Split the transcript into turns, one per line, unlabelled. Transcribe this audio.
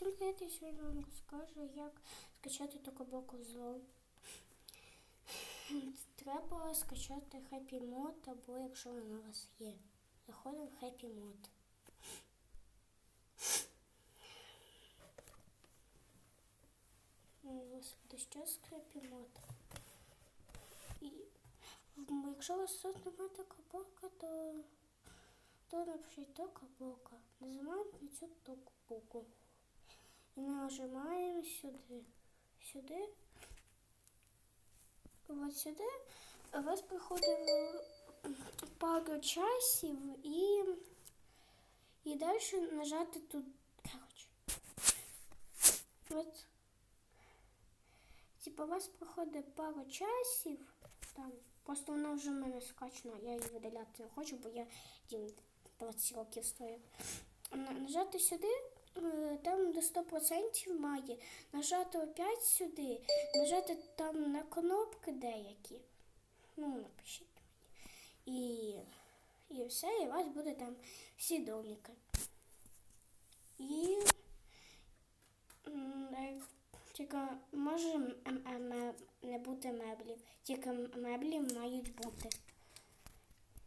Всім я сьогодні вам розкажу, як скачати Токобоку зло. Треба скачати Happy Mod, або якщо вона у вас є. Заходимо в Happy Mod. Господи, що з Happy Mod? І якщо у вас тут немає Токобока, то, то напишіть Токобока. Нажимаємо на цю Токобоку. І нажимаємо сюди. Сюди. От сюди. У вас приходить пару часів і, і далі нажати тут. Короче. От. Типа у вас проходить пару часів. Там. Просто вона вже в мене скачана, я її видаляти не хочу, бо я дім 20 років стою. Нажати сюди, там до 100% має. Нажати опять сюди, нажати там на кнопки деякі. Ну, напишіть мені. І, і все, і у вас буде там всі домики. І е, тільки може не бути меблів, тільки меблі мають бути.